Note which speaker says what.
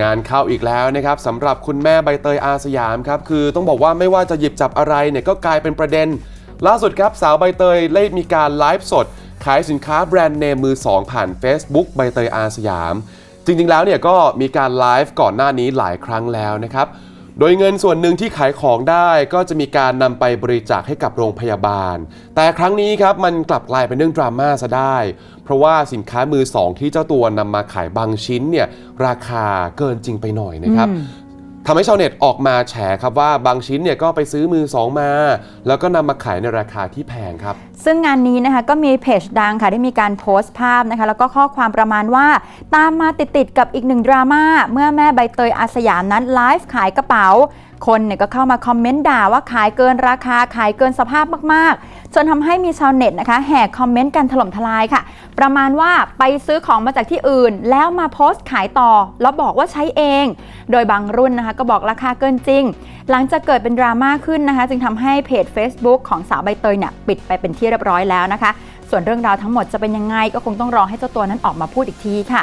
Speaker 1: งานเข้าอีกแล้วนะครับสำหรับคุณแม่ใบเตยอาสยามครับคือต้องบอกว่าไม่ว่าจะหยิบจับอะไรเนี่ยก็กลายเป็นประเด็น ล่าสุดครับสาวใบเตยได้มีการไลฟ์สด ขายสินค้าแบรนด์เนมมือสองผ่าน Facebook ใบเตยอาสยาม จริงๆแล้วเนี่ยก็มีการไลฟ์ก่อนหน้านี้หลายครั้งแล้วนะครับ โดยเงินส่วนหนึ่งที่ขายของได้ก็จะมีการนำไปบริจาคให้กับโรงพยาบาล แต่ครั้งนี้ครับมันกลับกลายเป็นเรื่องดราม่าซะได้ เพราะว่าสินค้ามือสองที่เจ้าตัวนำมาขายบางชิ้นเนี่ยราคาเกินจริงไปหน่อยนะครับ ทำให้ชาวเน็ตออกมาแฉครับว่าบางชิ้นเนี่ยก็ไปซื้อมือสองมา แล้วก็นำมาขายในราคาที่แพงครับ
Speaker 2: ซึ่งงานนี้นะคะก็มีเพจดังค่ะได้มีการโพสต์ภาพนะคะ แล้วก็ข้อความประมาณว่า ตามมาติดๆกับอีกหนึ่งดราม่าเมื่อแม่ใบเตยอาสยามนั้นไลฟ์ขายกระเป๋า คนเนี่ยก็เข้ามาคอมเมนต์ด่าว่าขายเกินราคาขายเกินสภาพมากๆ จนทำให้มีชาวเน็ตนะคะแห่คอมเมนต์กันถล่มทลายค่ะ ประมาณว่าไปซื้อของมาจากที่อื่น แล้วมาโพสต์ขายต่อ แล้วบอกว่าใช้เอง โดยบางรุ่นนะคะก็บอกราคาเกินจริง หลังจากเกิดเป็นดราม่าขึ้นนะคะ จึงทำให้เพจ Facebook ของสาวใบเตยเนี่ยปิดไปเป็นที่เรียบร้อยแล้วนะคะ ส่วนเรื่องราวทั้งหมดจะเป็นยังไงก็คงต้องรอให้เจ้าตัวนั้นออกมาพูดอีกทีค่ะ